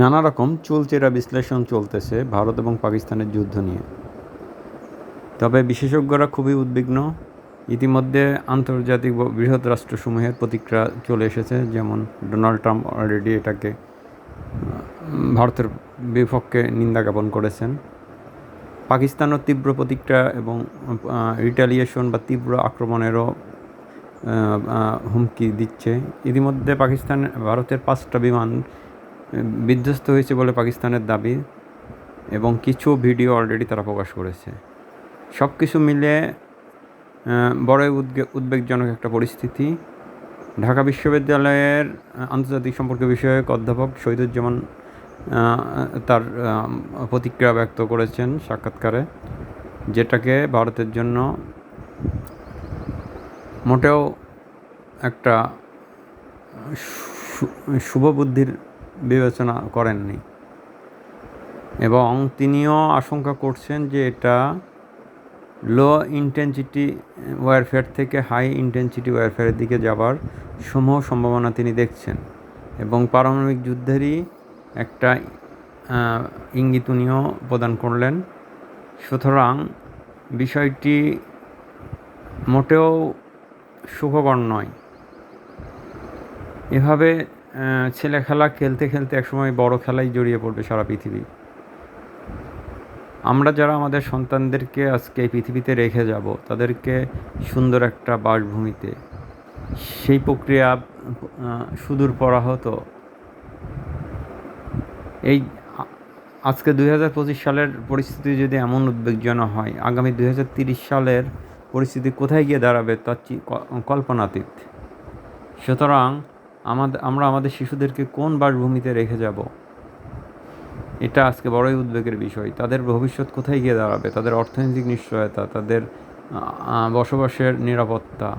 নানা রকম চুলচেরা বিশ্লেষণ চলতেছে ভারত এবং পাকিস্তানের যুদ্ধ নিয়ে। তবে বিশেষজ্ঞরা খুবই উদ্বিগ্ন। ইতিমধ্যে আন্তর্জাতিক বৃহৎ রাষ্ট্রসমূহের প্রতিক্রিয়া চলে এসেছে, যেমন ডোনাল্ড ট্রাম্প অলরেডি এটাকে ভারতের বিপক্ষে নিন্দা জ্ঞাপন করেছেন। পাকিস্তানও তীব্র প্রতিক্রিয়া এবং রিটালিয়েশন বা তীব্র আক্রমণেরও হুমকি দিচ্ছে। ইতিমধ্যে পাকিস্তান, ভারতের পাঁচটা বিমান বিধ্বস্ত হয়েছে বলে পাকিস্তানের দাবি এবং কিছু ভিডিও অলরেডি তারা প্রকাশ করেছে। সব কিছু মিলে বড়ই উদ্বেগজনক একটা পরিস্থিতি। ঢাকা বিশ্ববিদ্যালয়ের আন্তর্জাতিক সম্পর্ক বিষয়ক অধ্যাপক শহীদুজ্জামান তার প্রতিক্রিয়া ব্যক্ত করেছেন সাক্ষাৎকারে, যেটাকে ভারতের জন্য মোটেও একটা শুভ বুদ্ধির বিবেচনা করেননি। এবং তিনিও আশঙ্কা করছেন যে এটা লো ইন্টেন্সিটি ওয়ারফেয়ার থেকে হাই ইন্টেন্সিটি ওয়ারফেয়ারের দিকে যাবার সমূহ সম্ভাবনা তিনি দেখছেন। এবং পারমাণবিক যুদ্ধেরই একটা ইঙ্গিত উনিও প্রদান করলেন। সুতরাং বিষয়টি মোটেও সুখকর নয়। এভাবে ছেলে খেলা খেলতে খেলতে একসময় বড় খেলায় জড়িয়ে পড়বে সারা পৃথিবী। আমরা যারা আমাদের সন্তানদেরকে আজকে এই পৃথিবীতে রেখে যাব, তাদেরকে সুন্দর একটা বাসভূমিতে, সেই প্রক্রিয়া সুদূর সুদূর পরাহত এই আজকে দুই হাজার পঁচিশ সালের পরিস্থিতি যদি এমন উদ্বেগজনক হয়, আগামী দুই সালের পরিস্থিতি কোথায় গিয়ে দাঁড়াবে তার কল্পনাতীত। সুতরাং আমাদের আমরা আমাদের শিশুদেরকে কোন বাসভূমিতে রেখে যাব? এটা আজকে বড়ই উদ্বেগের বিষয়। তাদের ভবিষ্যৎ কোথায় গিয়ে দাঁড়াবে? তাদের অর্থনৈতিক নিশ্চয়তা, তাদের বসবাসের নিরাপত্তা।